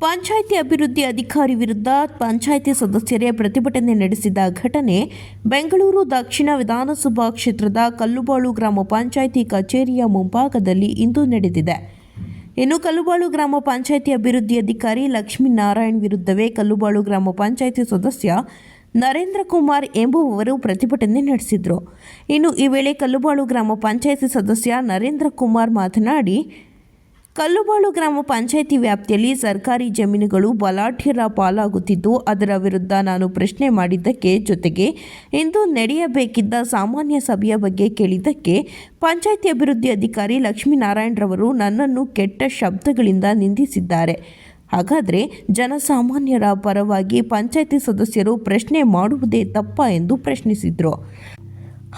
ಪಂಚಾಯಿತಿ ಅಭಿವೃದ್ಧಿ ಅಧಿಕಾರಿ ವಿರುದ್ಧ ಪಂಚಾಯಿತಿ ಸದಸ್ಯರೇ ಪ್ರತಿಭಟನೆ ನಡೆಸಿದ ಘಟನೆ ಬೆಂಗಳೂರು ದಕ್ಷಿಣ ವಿಧಾನಸಭಾ ಕ್ಷೇತ್ರದ ಕಲ್ಲುಬಾಳು ಗ್ರಾಮ ಪಂಚಾಯಿತಿ ಕಚೇರಿಯ ಮುಂಭಾಗದಲ್ಲಿ ಇಂದು ನಡೆದಿದೆ. ಇನ್ನು ಕಲ್ಲುಬಾಳು ಗ್ರಾಮ ಪಂಚಾಯಿತಿ ಅಭಿವೃದ್ಧಿ ಅಧಿಕಾರಿ ಲಕ್ಷ್ಮೀನಾರಾಯಣ್ ವಿರುದ್ಧವೇ ಕಲ್ಲುಬಾಳು ಗ್ರಾಮ ಪಂಚಾಯಿತಿ ಸದಸ್ಯ ನರೇಂದ್ರ ಕುಮಾರ್ ಎಂಬುವವರು ಪ್ರತಿಭಟನೆ ನಡೆಸಿದರು. ಇನ್ನು ಈ ವೇಳೆ ಕಲ್ಲುಬಾಳು ಗ್ರಾಮ ಪಂಚಾಯಿತಿ ಸದಸ್ಯ ನರೇಂದ್ರ ಕುಮಾರ್ ಮಾತನಾಡಿ ಕಲ್ಲುಬಾಳು ಗ್ರಾಮ ಪಂಚಾಯಿತಿ ವ್ಯಾಪ್ತಿಯಲ್ಲಿ ಸರ್ಕಾರಿ ಜಮೀನುಗಳು ಬಲಾಢ್ಯರ ಪಾಲಾಗುತ್ತಿದ್ದು, ಅದರ ವಿರುದ್ಧ ನಾನು ಪ್ರಶ್ನೆ ಮಾಡಿದ್ದಕ್ಕೆ ಜೊತೆಗೆ ಇಂದು ನಡೆಯಬೇಕಿದ್ದ ಸಾಮಾನ್ಯ ಸಭೆಯ ಬಗ್ಗೆ ಕೇಳಿದ್ದಕ್ಕೆ ಪಂಚಾಯಿತಿ ಅಭಿವೃದ್ಧಿ ಅಧಿಕಾರಿ ಲಕ್ಷ್ಮೀನಾರಾಯಣರವರು ನನ್ನನ್ನು ಕೆಟ್ಟ ಶಬ್ದಗಳಿಂದ ನಿಂದಿಸಿದ್ದಾರೆ. ಹಾಗಾದರೆ ಜನಸಾಮಾನ್ಯರ ಪರವಾಗಿ ಪಂಚಾಯಿತಿ ಸದಸ್ಯರು ಪ್ರಶ್ನೆ ಮಾಡುವುದೇ ತಪ್ಪ ಎಂದು ಪ್ರಶ್ನಿಸಿದರು.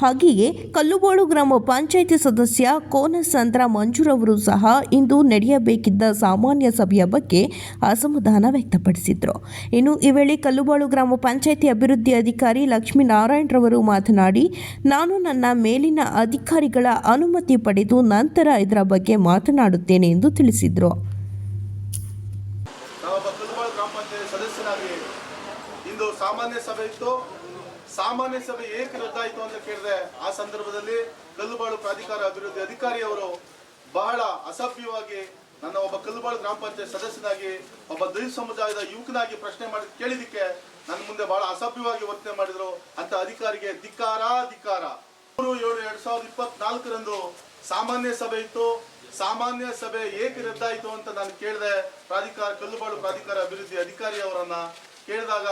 ಹಾಗೆಯೇ ಕಲ್ಲುಬೋಳು ಗ್ರಾಮ ಪಂಚಾಯಿತಿ ಸದಸ್ಯ ಕೋನಸಂದ್ರ ಮಂಜುರವರು ಸಹ ಇಂದು ನಡೆಯಬೇಕಿದ್ದ ಸಾಮಾನ್ಯ ಸಭೆಯ ಬಗ್ಗೆ ಅಸಮಾಧಾನ ವ್ಯಕ್ತಪಡಿಸಿದರು. ಇನ್ನು ಈ ವೇಳೆ ಕಲ್ಲುಬಾಳು ಗ್ರಾಮ ಪಂಚಾಯಿತಿ ಅಭಿವೃದ್ಧಿ ಅಧಿಕಾರಿ ಲಕ್ಷ್ಮೀನಾರಾಯಣರವರು ಮಾತನಾಡಿ, ನಾನು ನನ್ನ ಮೇಲಿನ ಅಧಿಕಾರಿಗಳ ಅನುಮತಿ ಪಡೆದು ನಂತರ ಇದರ ಬಗ್ಗೆ ಮಾತನಾಡುತ್ತೇನೆ ಎಂದು ತಿಳಿಸಿದರು. ಸಾಮಾನ್ಯ ಸಭೆ ಇತ್ತು. ಸಾಮಾನ್ಯ ಸಭೆ ಏಕೆ ರದ್ದಾಯಿತು ಅಂತ ಕೇಳಿದೆ. ಆ ಸಂದರ್ಭದಲ್ಲಿ ಕಲ್ಲುಬಾಳು ಪ್ರಾಧಿಕಾರ ಅಭಿವೃದ್ಧಿ ಅಧಿಕಾರಿಯವರು ಬಹಳ ಅಸಭ್ಯವಾಗಿ ನನ್ನ ಒಬ್ಬ ಕಲ್ಲುಬಾಳು ಗ್ರಾಮ ಪಂಚಾಯತ್ ಸದಸ್ಯನಾಗಿ, ಒಬ್ಬ ದಲಿತ ಸಮುದಾಯದ ಯುವಕನಾಗಿ ಪ್ರಶ್ನೆ ಮಾಡಿ ಕೇಳಿದಕ್ಕೆ ನನ್ನ ಮುಂದೆ ಬಹಳ ಅಸಭ್ಯವಾಗಿ ವರ್ತನೆ ಮಾಡಿದ್ರು. ಅಂತ ಅಧಿಕಾರಿಗೆ ಧಿಕ್ಕಾರ ಧಿಕ್ಕಾರ ಮೂರು, ಏಳು, ಎರಡ್ ಸಾವಿರದ ಇಪ್ಪತ್ನಾಲ್ಕರಂದು ಸಾಮಾನ್ಯ ಸಭೆ ಇತ್ತು. ಸಾಮಾನ್ಯ ಸಭೆ ಏಕೆ ರದ್ದಾಯಿತು ಅಂತ ನಾನು ಕೇಳಿದೆ. ಪ್ರಾಧಿಕಾರ, ಕಲ್ಲುಬಾಳು ಪ್ರಾಧಿಕಾರ ಅಭಿವೃದ್ಧಿ ಅಧಿಕಾರಿ ಅವರನ್ನ ಕೇಳಿದಾಗ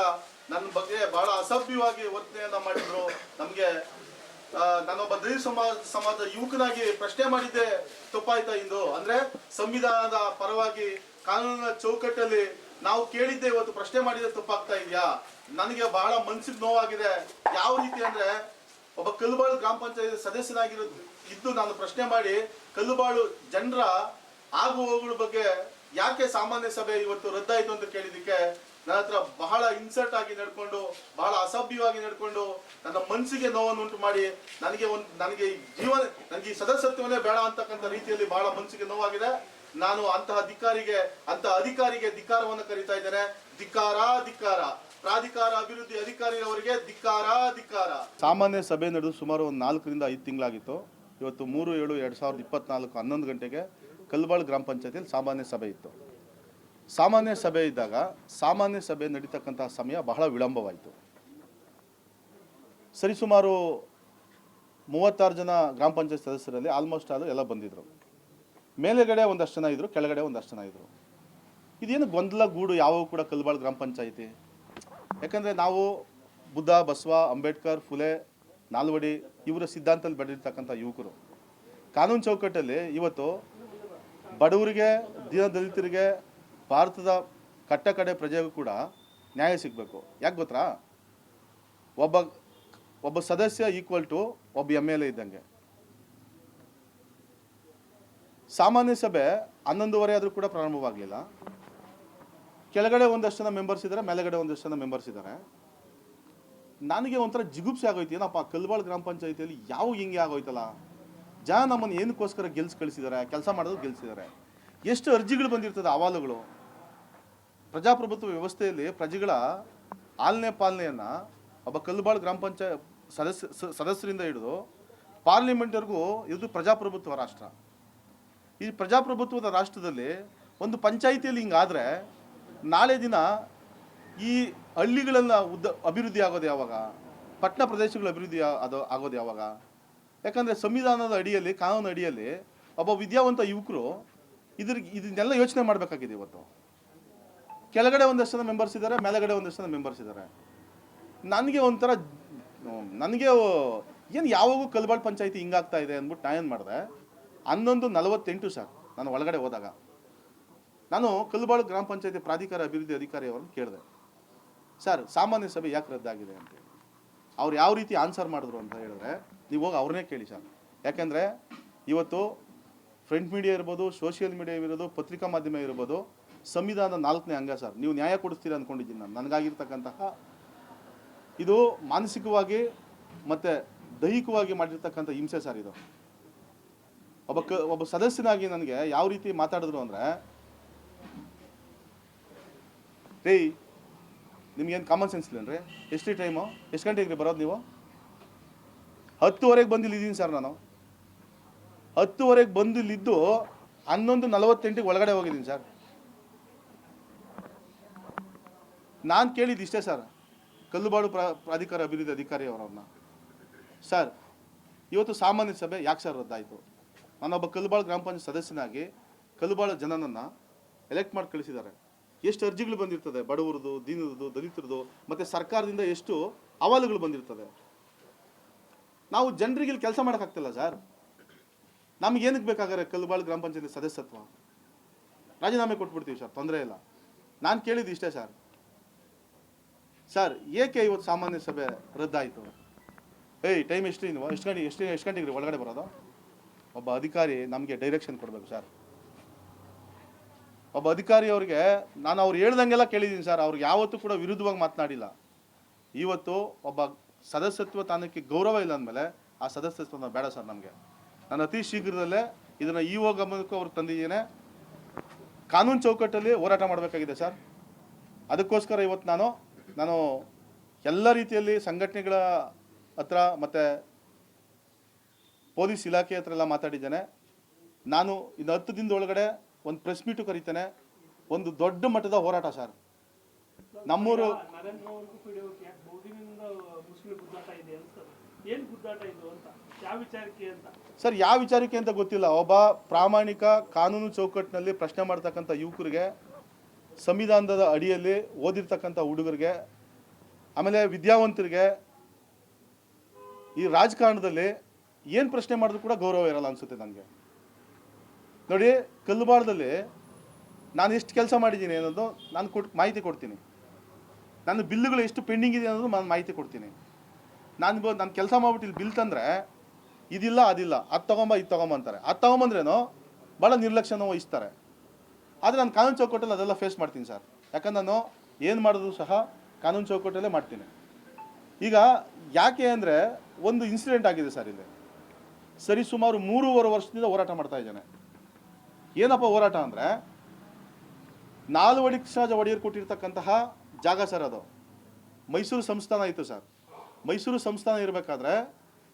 ನನ್ನ ಬಗ್ಗೆ ಬಹಳ ಅಸಭ್ಯವಾಗಿ ವರ್ತನೆಯನ್ನ ಮಾಡಿದ್ರು. ನಮಗೆ ನಾನೊಬ್ಬ ದಲಿತ ಸಮಾಜ, ಸಮಾಜದ ಯುವಕನಾಗಿ ಪ್ರಶ್ನೆ ಮಾಡಿದ್ದೆ, ತಪ್ಪಾಯ್ತಾ ಇಂದು? ಅಂದ್ರೆ ಸಂವಿಧಾನದ ಪರವಾಗಿ ಕಾನೂನಿನ ಚೌಕಟ್ಟಲ್ಲಿ ನಾವು ಕೇಳಿದ್ದೆ, ಇವತ್ತು ಪ್ರಶ್ನೆ ಮಾಡಿದ್ರೆ ತಪ್ಪಾಗ್ತಾ ಇದೆಯಾ? ನನಗೆ ಬಹಳ ಮನ್ಸಿಗೆ ನೋವಾಗಿದೆ. ಯಾವ ರೀತಿ ಅಂದ್ರೆ, ಒಬ್ಬ ಕಲ್ಲುಬಾಳು ಗ್ರಾಮ ಪಂಚಾಯತ್ ಸದಸ್ಯನಾಗಿರೋ ಇದ್ದು ನಾನು ಪ್ರಶ್ನೆ ಮಾಡಿ, ಕಲ್ಲುಬಾಳು ಜನರ ಆಗು ಬಗ್ಗೆ ಯಾಕೆ ಸಾಮಾನ್ಯ ಸಭೆ ಇವತ್ತು ರದ್ದಾಯಿತು ಅಂತ ಕೇಳಿದಕ್ಕೆ ನನ್ನ ಹತ್ರ ಬಹಳ ಇನ್ಸರ್ಟ್ ಆಗಿ ನಡ್ಕೊಂಡು, ಬಹಳ ಅಸಭ್ಯವಾಗಿ ನಡ್ಕೊಂಡು ನನ್ನ ಮನಸ್ಸಿಗೆ ನೋವನ್ನು ಉಂಟು ಮಾಡಿ ನನಗೆ ಒಂದು, ನನಗೆ ಜೀವನ, ನನಗೆ ಈ ಸದಸ್ಯತ್ವನೇ ಬೇಡ ಅಂತಕ್ಕಂಥ ರೀತಿಯಲ್ಲಿ ಬಹಳ ಮನಸ್ಸಿಗೆ ನೋವಾಗಿದೆ. ನಾನು ಅಂತಹ ಧಿಕ್ಕಾರಿಗೆ ಅಂತ ಅಧಿಕಾರಿಗೆ ಧಿಕ್ಕಾರವನ್ನು ಕರೀತಾ ಇದ್ದೇನೆ. ಧಿಕ್ಕಾರ ಧಿಕ್ಕಾರ. ಪ್ರಾಧಿಕಾರ ಅಭಿವೃದ್ಧಿ ಅಧಿಕಾರಿಯವರಿಗೆ ಧಿಕ್ಕಾರ ಸಾಮಾನ್ಯ ಸಭೆ ನಡೆದು ಸುಮಾರು ಒಂದು ನಾಲ್ಕರಿಂದ ಐದು ತಿಂಗಳಾಗಿತ್ತು. ಇವತ್ತು ಮೂರು, ಏಳು, ಎರಡು ಸಾವಿರದ ಇಪ್ಪತ್ನಾಲ್ಕು ಹನ್ನೊಂದು ಗಂಟೆಗೆ ಕಲ್ಬಾಳ್ ಗ್ರಾಮ ಪಂಚಾಯತಿಯಲ್ಲಿ ಸಾಮಾನ್ಯ ಸಭೆ ಇತ್ತು. ಸಾಮಾನ್ಯ ಸಭೆ ಇದ್ದಾಗ ಸಾಮಾನ್ಯ ಸಭೆ ನಡೀತಕ್ಕಂತಹ ಸಮಯ ಬಹಳ ವಿಳಂಬವಾಯಿತು. ಸರಿಸುಮಾರು ಮೂವತ್ತಾರು ಜನ ಗ್ರಾಮ ಪಂಚಾಯತ್ ಸದಸ್ಯರಲ್ಲಿ ಆಲ್ಮೋಸ್ಟ್ ಆಲ್ ಎಲ್ಲ ಬಂದಿದ್ರು. ಮೇಲೆಗಡೆ ಒಂದಷ್ಟು ಜನ ಇದ್ದರು ಕೆಳಗಡೆ ಒಂದಷ್ಟು ಜನ ಇದ್ದರು ಇದೇನು ಗೊಂದಲ, ಗೂಡು, ಯಾವ ಕೂಡ ಕಲ್ಬಾಳ್ ಗ್ರಾಮ ಪಂಚಾಯಿತಿ? ಯಾಕಂದರೆ ನಾವು ಬುದ್ಧ, ಬಸವ, ಅಂಬೇಡ್ಕರ್, ಫುಲೆ, ನಾಲ್ವಡಿ ಇವರ ಸಿದ್ಧಾಂತದಲ್ಲಿ ಬೆಳೆದಿರ್ತಕ್ಕಂಥ ಯುವಕರು. ಕಾನೂನು ಚೌಕಟ್ಟಲ್ಲಿ ಇವತ್ತು ಬಡವರಿಗೆ ದೀನ ದಲಿತರಿಗೆ ಭಾರತದ ಕಟ್ಟಕಡೆ ಪ್ರಜೆಗೂ ಕೂಡ ನ್ಯಾಯ ಸಿಗಬೇಕು. ಯಾಕೆ ಗೊತ್ತಾ? ಒಬ್ಬ ಒಬ್ಬ ಸದಸ್ಯ ಈಕ್ವಲ್ ಟು ಒಬ್ಬ ಎಂ ಎಲ್ ಎ ಇದ್ದಂಗೆ. ಸಾಮಾನ್ಯ ಸಭೆ ಹನ್ನೊಂದುವರೆ ಆದರೂ ಕೂಡ ಪ್ರಾರಂಭವಾಗಲಿಲ್ಲ. ಕೆಳಗಡೆ ಒಂದಷ್ಟು ಜನ ಮೆಂಬರ್ಸ್ ಇದ್ದಾರೆ ಮೇಲೆಗಡೆ ಒಂದಷ್ಟು ಜನ ಮೆಂಬರ್ಸ್ ಇದ್ದಾರೆ ನನಗೆ ಒಂಥರ ಜಿಗುಪ್ಸೆ ಆಗೋಯ್ತು. ಏನಪ್ಪ ಕಲ್ಬಾಳ್ ಗ್ರಾಮ ಪಂಚಾಯತಿಯಲ್ಲಿ ಯಾವ ಹಿಂಗೆ ಆಗೋಯ್ತಲ್ಲ? ಜನ ನಮ್ಮನ್ನು ಏನಕ್ಕೋಸ್ಕರ ಗೆಲ್ಸ್ ಕಳಿಸಿದ್ದಾರೆ ಕೆಲಸ ಮಾಡೋದು ಗೆಲ್ಸಿದ್ದಾರೆ ಎಷ್ಟು ಅರ್ಜಿಗಳು ಬಂದಿರ್ತದೆ ಅಹವಾಲುಗಳು ಪ್ರಜಾಪ್ರಭುತ್ವ ವ್ಯವಸ್ಥೆಯಲ್ಲಿ ಪ್ರಜೆಗಳ ಆಲ್ನೆ ಪಾಲನೆಯನ್ನು ಒಬ್ಬ ಕಲ್ಲುಬಾಳ್ ಗ್ರಾಮ ಪಂಚಾಯತ್ ಸದಸ್ಯ ಸದಸ್ಯರಿಂದ ಹಿಡಿದು ಪಾರ್ಲಿಮೆಂಟ್ವರೆಗೂ ಇದು ಪ್ರಜಾಪ್ರಭುತ್ವ ರಾಷ್ಟ್ರ. ಈ ಪ್ರಜಾಪ್ರಭುತ್ವದ ರಾಷ್ಟ್ರದಲ್ಲಿ ಒಂದು ಪಂಚಾಯಿತಿಯಲ್ಲಿ ಹಿಂಗಾದರೆ ನಾಳೆ ದಿನ ಈ ಹಳ್ಳಿಗಳೆಲ್ಲ ಉದ್ದ ಅಭಿವೃದ್ಧಿ ಆಗೋದು ಯಾವಾಗ? ಪಟ್ಟಣ ಪ್ರದೇಶಗಳ ಅಭಿವೃದ್ಧಿ ಅದು ಆಗೋದು ಯಾವಾಗ? ಯಾಕಂದರೆ ಸಂವಿಧಾನದ ಅಡಿಯಲ್ಲಿ ಕಾನೂನು ಅಡಿಯಲ್ಲಿ ಒಬ್ಬ ವಿದ್ಯಾವಂತ ಯುವಕರು ಇದ್ರ ಇದನ್ನೆಲ್ಲ ಯೋಚನೆ ಮಾಡಬೇಕಾಗಿದೆ ಇವತ್ತು. ಕೆಳಗಡೆ ಒಂದಷ್ಟು ಜನ ಮೆಂಬರ್ಸ್ ಇದ್ದಾರೆ, ಮೇಲೆಗಡೆ ಒಂದಷ್ಟು ಜನ ಮೆಂಬರ್ಸ್ ಇದ್ದಾರೆ. ನನಗೆ ಒಂಥರ, ನನಗೆ ಏನು ಯಾವಾಗೂ ಕಲ್ಬಾಳ್ ಪಂಚಾಯತಿ ಹಿಂಗಾಗ್ತಾ ಇದೆ ಅಂದ್ಬಿಟ್ಟು ನಾನು ಏನು ಮಾಡಿದೆ, ಹನ್ನೊಂದು ನಲವತ್ತೆಂಟು ಸರ್, ನಾನು ಒಳಗಡೆ ಹೋದಾಗ, ನಾನು ಕಲ್ಬಾಳು ಗ್ರಾಮ ಪಂಚಾಯತಿ ಪ್ರಾಧಿಕಾರ ಅಭಿವೃದ್ಧಿ ಅಧಿಕಾರಿ ಅವರನ್ನು ಕೇಳಿದೆ. ಸರ್, ಸಾಮಾನ್ಯ ಸಭೆ ಯಾಕೆ ರದ್ದಾಗಿದೆ? ಅಂತೇಳಿ ಅವ್ರು ಯಾವ ರೀತಿ ಆನ್ಸರ್ ಮಾಡಿದ್ರು ಅಂತ ಹೇಳಿದ್ರೆ, ನೀವು ಹೋಗಿ ಅವ್ರನ್ನೇ ಕೇಳಿ ಸರ್. ಯಾಕೆಂದರೆ, ಇವತ್ತು ಫ್ರಂಟ್ ಮೀಡಿಯಾ ಇರ್ಬೋದು ಸೋಷಿಯಲ್ ಮೀಡಿಯಾ ಇರ್ಬೋದು ಪತ್ರಿಕಾ ಮಾಧ್ಯಮ ಇರ್ಬೋದು ಸಂವಿಧಾನದ ನಾಲ್ಕನೇ ಅಂಗ ಸರ್. ನೀವು ನ್ಯಾಯ ಕೊಡಿಸ್ತೀರಾ ಅಂದ್ಕೊಂಡಿದ್ದೀನಿ ನಾನು. ನನಗಾಗಿರ್ತಕ್ಕಂತಹ ಇದು ಮಾನಸಿಕವಾಗಿ ಮತ್ತು ದೈಹಿಕವಾಗಿ ಮಾಡಿರ್ತಕ್ಕಂಥ ಹಿಂಸೆ ಸರ್ ಇದು. ಒಬ್ಬ ಕ, ಒಬ್ಬ ಸದಸ್ಯನಾಗಿ ನನಗೆ ಯಾವ ರೀತಿ ಮಾತಾಡಿದ್ರು ಅಂದರೆ ರೀ ನಿಮ್ಗೇನು ಕಾಮನ್ ಸೆನ್ಸ್ ಇಲ್ಲೇನ್ರಿ ಎಷ್ಟು ಟೈಮು ಎಷ್ಟು ಗಂಟೆಗೆ ರೀ ಬರೋದು ನೀವು? ಹತ್ತುವರೆಗೆ ಬಂದಿಲ್ಲಿದ್ದೀನಿ ಸರ್ ನಾನು. ಹತ್ತುವರೆಗೆ ಬಂದಿಲ್ಲಿದ್ದು ಹನ್ನೊಂದು ನಲವತ್ತೆಂಟಿಗೆ ಒಳಗಡೆ ಹೋಗಿದ್ದೀನಿ ಸರ್. ನಾನು ಕೇಳಿದ್ದು ಇಷ್ಟೇ ಸರ್ ಕಲ್ಲುಬಾಡು ಪ್ರಾ, ಪ್ರಾಧಿಕಾರ ಅಭಿವೃದ್ಧಿ ಅಧಿಕಾರಿ ಅವರವ್ರನ್ನ ಸರ್ ಇವತ್ತು ಸಾಮಾನ್ಯ ಸಭೆ ಯಾಕೆ ಸರ್ ರದ್ದಾಯಿತು? ನಾನೊಬ್ಬ ಕಲ್ಲುಬಾಳು ಗ್ರಾಮ ಪಂಚಾಯತ್ ಸದಸ್ಯನಾಗಿ ಕಲ್ಲುಬಾಳು ಜನನನ್ನು ಎಲೆಕ್ಟ್ ಮಾಡಿ ಕಳಿಸಿದ್ದಾರೆ. ಎಷ್ಟು ಅರ್ಜಿಗಳು ಬಂದಿರ್ತದೆ? ಬಡವರದು, ದೀನರದು, ದಲಿತರದು, ಮತ್ತು ಸರ್ಕಾರದಿಂದ ಎಷ್ಟು ಅಹವಾಲುಗಳು ಬಂದಿರ್ತದೆ? ನಾವು ಜನರಿಗೆ ಇಲ್ಲಿ ಕೆಲಸ ಮಾಡೋಕ್ಕಾಗ್ತಿಲ್ಲ ಸರ್ ನಮಗೇನಕ್ಕೆ ಬೇಕಾಗಾರೆ ಕಲ್ಲುಬಾಳು ಗ್ರಾಮ ಪಂಚಾಯತ್ ಸದಸ್ಯತ್ವ? ರಾಜೀನಾಮೆ ಕೊಟ್ಬಿಡ್ತೀವಿ ಸರ್ ತೊಂದರೆ ಇಲ್ಲ. ನಾನು ಕೇಳಿದ್ದು ಇಷ್ಟೇ ಸರ್ ಸರ್ ಏಕೆ ಇವತ್ತು ಸಾಮಾನ್ಯ ಸಭೆ ರದ್ದಾಯಿತು? ಏಯ್ ಟೈಮ್ ಎಷ್ಟು ನೀವು ಎಷ್ಟು ಗಂಟೆ, ಎಷ್ಟು ಎಷ್ಟು ಗಂಟೆಗೆ ಒಳಗಡೆ ಬರೋದು? ಒಬ್ಬ ಅಧಿಕಾರಿ ನಮಗೆ ಡೈರೆಕ್ಷನ್ ಕೊಡಬೇಕು ಸರ್ ಒಬ್ಬ ಅಧಿಕಾರಿ ಅವ್ರಿಗೆ, ನಾನು ಅವ್ರು ಹೇಳ್ದಂಗೆಲ್ಲ ಕೇಳಿದ್ದೀನಿ ಸರ್ ಅವ್ರಿಗೆ ಯಾವತ್ತೂ ಕೂಡ ವಿರುದ್ಧವಾಗಿ ಮಾತನಾಡಿಲ್ಲ. ಇವತ್ತು ಒಬ್ಬ ಸದಸ್ಯತ್ವ ತಾನಕ್ಕೆ ಗೌರವ ಇಲ್ಲ ಅಂದಮೇಲೆ ಆ ಸದಸ್ಯತ್ವ ಬೇಡ ಸರ್ ನಮಗೆ. ನಾನು ಅತಿ ಶೀಘ್ರದಲ್ಲೇ ಇದನ್ನು ಇ ಒ ಗಮನಕ್ಕೂ ಅವ್ರು ತಂದಿದ್ದೇನೆ. ಕಾನೂನು ಚೌಕಟ್ಟಲ್ಲಿ ಹೋರಾಟ ಮಾಡಬೇಕಾಗಿದೆ ಸರ್ ಅದಕ್ಕೋಸ್ಕರ ಇವತ್ತು ನಾನು ನಾನು ಎಲ್ಲ ರೀತಿಯಲ್ಲಿ ಸಂಘಟನೆಗಳ ಹತ್ರ ಮತ್ತು ಪೊಲೀಸ್ ಇಲಾಖೆ ಹತ್ರ ಎಲ್ಲ ಮಾತಾಡಿದ್ದೇನೆ. ನಾನು ಇನ್ನು ಹತ್ತು ದಿನದೊಳಗಡೆ ಒಂದು ಪ್ರೆಸ್ ಮೀಟು ಕರೀತೇನೆ. ಒಂದು ದೊಡ್ಡ ಮಟ್ಟದ ಹೋರಾಟ ಸರ್. ನಮ್ಮೂರು ಸರ್ ಯಾವ ವಿಚಾರಕ್ಕೆ ಅಂತ ಗೊತ್ತಿಲ್ಲ. ಒಬ್ಬ ಪ್ರಾಮಾಣಿಕ ಕಾನೂನು ಚೌಕಟ್ಟಿನಲ್ಲಿ ಪ್ರಶ್ನೆ ಮಾಡ್ತಕ್ಕಂಥ ಯುವಕರಿಗೆ ಸಂವಿಧಾನದ ಅಡಿಯಲ್ಲಿ ಓದಿರ್ತಕ್ಕಂಥ ಹುಡುಗರಿಗೆ, ಆಮೇಲೆ ವಿದ್ಯಾವಂತರಿಗೆ ಈ ರಾಜಕಾರಣದಲ್ಲಿ ಏನು ಪ್ರಶ್ನೆ ಮಾಡಿದ್ರು ಕೂಡ ಗೌರವ ಇರಲ್ಲ ಅನಿಸುತ್ತೆ ನನಗೆ. ನೋಡಿ ಕಲ್ಲುಬಾರದಲ್ಲಿ ನಾನು ಎಷ್ಟು ಕೆಲಸ ಮಾಡಿದ್ದೀನಿ ಅನ್ನೋದು ನಾನು ಕೊಟ್ಟು ಮಾಹಿತಿ ಕೊಡ್ತೀನಿ. ನನ್ನ ಬಿಲ್ಲುಗಳು ಎಷ್ಟು ಪೆಂಡಿಂಗ್ ಇದೆ ಅನ್ನೋದು ನಾನು ಮಾಹಿತಿ ಕೊಡ್ತೀನಿ. ನಾನು ನಾನು ಕೆಲಸ ಮಾಡ್ಬಿಟ್ಟು ಇಲ್ಲಿ ಬಿಲ್ ತಂದರೆ ಇದಿಲ್ಲ, ಅದಿಲ್ಲ, ಅದು ತೊಗೊಂಬ, ಇದು ತೊಗೊಂಬ ಅಂತಾರೆ. ಅದು ತೊಗೊಂಬಂದ್ರೇನೋ ಭಾಳ ನಿರ್ಲಕ್ಷ್ಯನ ವಹಿಸ್ತಾರೆ. ಆದರೆ ನಾನು ಕಾನೂನು ಚೌಕಟ್ಟಲ್ಲಿ ಅದೆಲ್ಲ ಫೇಸ್ ಮಾಡ್ತೀನಿ ಸರ್. ಯಾಕಂದ್ರೆ ನಾನು ಏನು ಮಾಡಿದ್ರು ಸಹ ಕಾನೂನು ಚೌಕಟ್ಟಲ್ಲೇ ಮಾಡ್ತೀನಿ. ಈಗ ಯಾಕೆ ಅಂದರೆ ಒಂದು ಇನ್ಸಿಡೆಂಟ್ ಆಗಿದೆ ಸರ್ ಇಲ್ಲಿ. ಸರಿ, ಸುಮಾರು ಮೂರುವರೆ ವರ್ಷದಿಂದ ಹೋರಾಟ ಮಾಡ್ತಾ ಇದ್ದಾನೆ. ಏನಪ್ಪ ಹೋರಾಟ ಅಂದರೆ ನಾಲ್ವಡಿ ಕೃಷ್ಣರಾಜ ಒಡೆಯರ್ ಕೊಟ್ಟಿರ್ತಕ್ಕಂತಹ ಜಾಗ ಸರ್ ಅದು. ಮೈಸೂರು ಸಂಸ್ಥಾನ ಇತ್ತು ಸರ್. ಮೈಸೂರು ಸಂಸ್ಥಾನ ಇರಬೇಕಾದ್ರೆ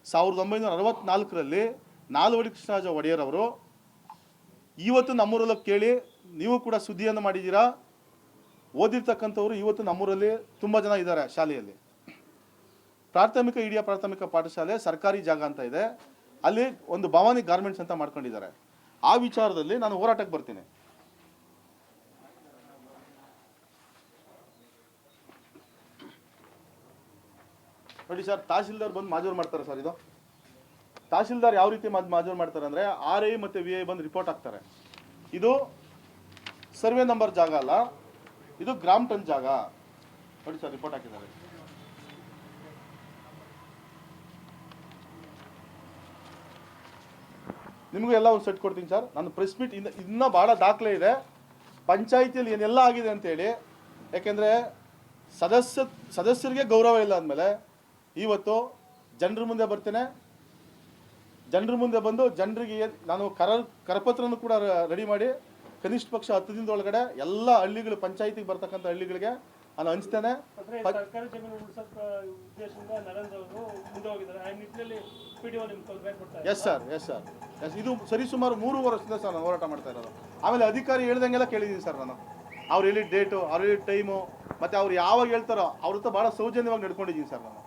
ಸಾವಿರದ ಒಂಬೈನೂರ ಅರವತ್ತ್ನಾಲ್ಕರಲ್ಲಿ ನಾಲ್ವಡಿ ಕೃಷ್ಣರಾಜ ಒಡೆಯರ್ ಅವರು ಇವತ್ತು ನಮ್ಮೂರಲ್ಲಿ ಕೇಳಿ ನೀವು ಕೂಡ ಸುದ್ದಿಯನ್ನು ಮಾಡಿದ್ದೀರಾ? ಓದಿರ್ತಕ್ಕಂಥವ್ರು ಇವತ್ತು ನಮ್ಮೂರಲ್ಲಿ ತುಂಬ ಜನ ಇದ್ದಾರೆ ಶಾಲೆಯಲ್ಲಿ. ಪ್ರಾಥಮಿಕ ಹಿರಿಯ ಪ್ರಾಥಮಿಕ ಪಾಠಶಾಲೆ ಸರ್ಕಾರಿ ಜಾಗ ಅಂತ ಇದೆ. ಅಲ್ಲಿ ಒಂದು ಭವಾನಿ ಗಾರ್ಮೆಂಟ್ಸ್ ಅಂತ ಮಾಡ್ಕೊಂಡಿದ್ದಾರೆ. ಆ ವಿಚಾರದಲ್ಲಿ ನಾನು ಹೋರಾಟಕ್ಕೆ ಬರ್ತೀನಿ. ನೋಡಿ ಸರ್ ತಹಸೀಲ್ದಾರ್ ಬಂದು ಮಾಜೂರು ಮಾಡ್ತಾರೆ ಸರ್ ಇದು. ತಹಶೀಲ್ದಾರ್ ಯಾವ ರೀತಿ ಮಾಜ್, ಮಾಜೂರು ಮಾಡ್ತಾರೆ ಅಂದರೆ ಆರ್ ಐ ಮತ್ತು ವಿ ಐ ಬಂದು ರಿಪೋರ್ಟ್ ಹಾಕ್ತಾರೆ. ಇದು ಸರ್ವೆ ನಂಬರ್ ಜಾಗ ಅಲ್ಲ. ಇದು ಗ್ರಾಮ್ ಟನ್ ಜಾಗ. ನೋಡಿ ಸರ್ ರಿಪೋರ್ಟ್ ಹಾಕಿದ್ದಾರೆ. ನಿಮಗೂ ಎಲ್ಲ ಒಂದು ಸೆಟ್ ಕೊಡ್ತೀನಿ ಸರ್. ನಾನು ಪ್ರೆಸ್ ಮೀಟ್ ಇನ್ನು ಇನ್ನೂ ಭಾಳ ದಾಖಲೆ ಇದೆ. ಪಂಚಾಯಿತಿಯಲ್ಲಿ ಏನೆಲ್ಲ ಆಗಿದೆ ಅಂತೇಳಿ, ಯಾಕೆಂದರೆ ಸದಸ್ಯ ಸದಸ್ಯರಿಗೆ ಗೌರವ ಇಲ್ಲ ಅಂದಮೇಲೆ ಇವತ್ತು ಜನರ ಮುಂದೆ ಬರ್ತೇನೆ. ಜನರ ಮುಂದೆ ಬಂದು ಜನರಿಗೆ ನಾನು ಕರ ಕರಪತ್ರನೂ ಕೂಡ ರೆಡಿ ಮಾಡಿ ಕನಿಷ್ಠ ಪಕ್ಷ ಹತ್ತು ದಿನದ ಒಳಗಡೆ ಎಲ್ಲ ಹಳ್ಳಿಗಳು ಪಂಚಾಯಿತಿಗೆ ಬರ್ತಕ್ಕಂಥ ಹಳ್ಳಿಗಳಿಗೆ ನಾನು ಹಂಚ್ತೇನೆ. Yes sir yes sir yes ಇದು ಸರಿ ಸುಮಾರು ಮೂರು ವರ್ಷದಿಂದ ಸರ್ ನಾನು ಹೋರಾಟ ಮಾಡ್ತಾ ಇರೋದು. ಆಮೇಲೆ ಅಧಿಕಾರಿ ಹೇಳ್ದಂಗೆಲ್ಲ ಕೇಳಿದ್ದೀನಿ ಸರ್ ನಾನು. ಅವ್ರು ಹೇಳಿದ ಡೇಟು ಅವ್ರು ಹೇಳಿದ ಟೈಮು ಮತ್ತು ಅವ್ರು ಯಾವಾಗ ಹೇಳ್ತಾರೋ ಅವ್ರ ಹತ್ರ ಭಾಳ ಸೌಜನ್ಯವಾಗಿ ನಡ್ಕೊಂಡಿದ್ದೀನಿ ಸರ್ ನಾನು.